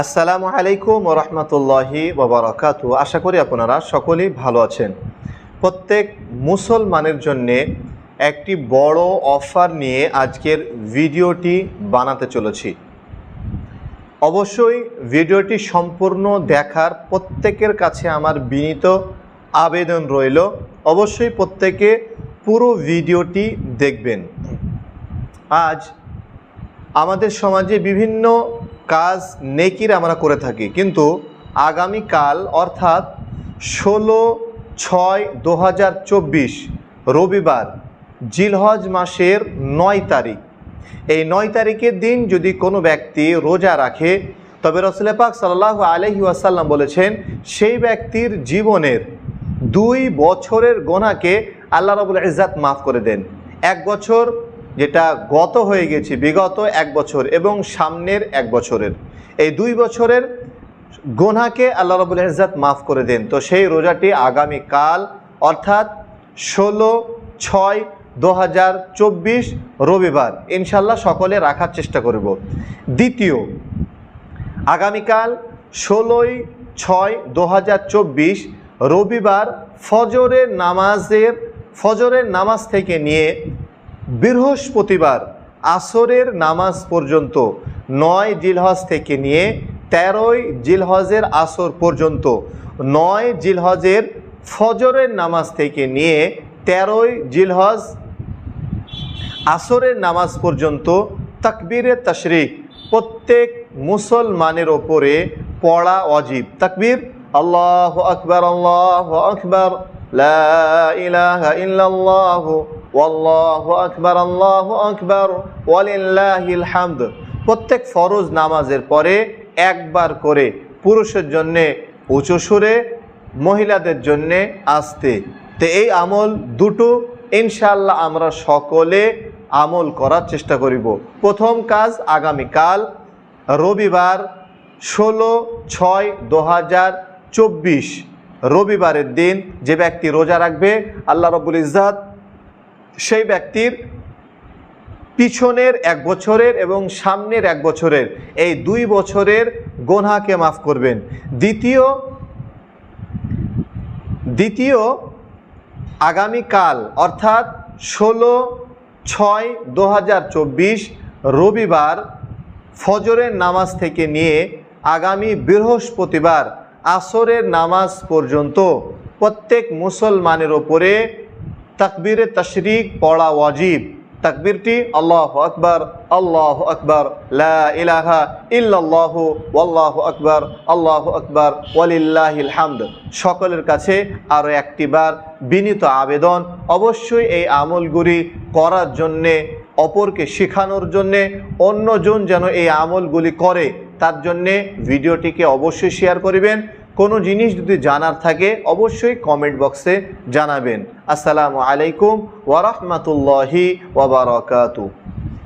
আসসালামু আলাইকুম রহমতুল্লাহি ওবরাকাতু আশা করি আপনারা সকলেই ভালো আছেন। প্রত্যেক মুসলমানের জন্যে একটি বড় অফার নিয়ে আজকের ভিডিওটি বানাতে চলেছি। অবশ্যই ভিডিওটি সম্পূর্ণ দেখার প্রত্যেকের কাছে আমার বিনীত আবেদন রইল। অবশ্যই প্রত্যেকে পুরো ভিডিওটি দেখবেন। আজ আমাদের সমাজে বিভিন্ন কাজ নেকির আমরা করে থাকি। কিন্তু আগামীকাল, অর্থাৎ ষোলো ছয় দু রবিবার, জিলহজ মাসের নয় তারিখ। এই নয় তারিখের দিন যদি কোনো ব্যক্তি রোজা রাখে, তবে রসুল পাক সাল্লাহ আলহি ওয়াসাল্লাম বলেছেন, সেই ব্যক্তির জীবনের দুই বছরের গোনাকে আল্লাহ রবুল ইজাত মাফ করে দেন। এক বছর যেটা গত হয়ে গেছে বিগত এক বছর এবং সামনের এক বছরের। এই দুই বছরের গোনাকে আল্লাহ রবুল ইজাত মাফ করে দেন। তো সেই রোজাটি আগামীকাল, অর্থাৎ ষোলো ছয় দু হাজার চব্বিশ রবিবার ইনশাল্লাহ সকলে রাখার চেষ্টা করব। দ্বিতীয়, আগামীকাল ষোলোই ছয় দু হাজার চব্বিশ রবিবার ফজরের নামাজের ফজরের নামাজ থেকে নিয়ে বৃহস্পতিবার আসরের নামাজ পর্যন্ত নয় জিলহজ থেকে নিয়ে তেরোই জিলহজের আসর পর্যন্ত নয় জিলহজের ফজরের নামাজ থেকে নিয়ে তেরোই জিলহজ আসরের নামাজ পর্যন্ত তাকবীরে তশরিক প্রত্যেক মুসলমানের ওপরে পড়া অজীব তাকবীর, আল্লাহ আকবর আল্লাহ আকবর, লা ওয়াল্লাহু আকবার, আল্লাহু আকবার, ওয়ালিল্লাহিল হামদ। প্রত্যেক ফরজ নামাজের পরে একবার করে পুরুষের জন্যে, উঁচু সুরে, মহিলাদের জন্যে আসতে। তো এই আমল দুটো ইনশাল্লাহ আমরা সকলে আমল করার চেষ্টা করিব। প্রথম কাজ আগামীকাল, রবিবার ষোলো ছয় দু হাজার চব্বিশ। রবিবারের দিন যে ব্যক্তি রোজা রাখবে, আল্লাহ রবুল ইজাদ সেই ব্যক্তির পিছনের এক বছরের এবং সামনের এক বছরের, এই দুই বছরের গোনাকে মাফ করবেন। দ্বিতীয় দ্বিতীয় আগামীকাল, অর্থাৎ ষোলো ছয় দু রবিবার ফজরের নামাজ থেকে নিয়ে আগামী বৃহস্পতিবার আসরের নামাজ পর্যন্ত প্রত্যেক মুসলমানের ওপরে তাকবীরে তশরিক পড়া ওয়াজিব। তাকবীরটি আল্লাহ আকবর আল্লাহ আকবর ইলাহা ওয়াল্লাহু আকবর, আল্লাহ আকবর, ওয়ালিল্লাহিল সকলের কাছে আরও একটিবার বিনীত আবেদন, অবশ্যই এই আমলগুলি করার জন্যে, অপরকে শেখানোর জন্যে, অন্যজন যেন এই আমলগুলি করে, তার জন্যে ভিডিওটিকে অবশ্যই শেয়ার করিবেন। কোনো জিনিস যদি জানার থাকে অবশ্যই কমেন্ট বক্সে জানাবেন। আসসালামু আলাইকুম ওয়ারহমতুল্লাহি ওবরাকাতু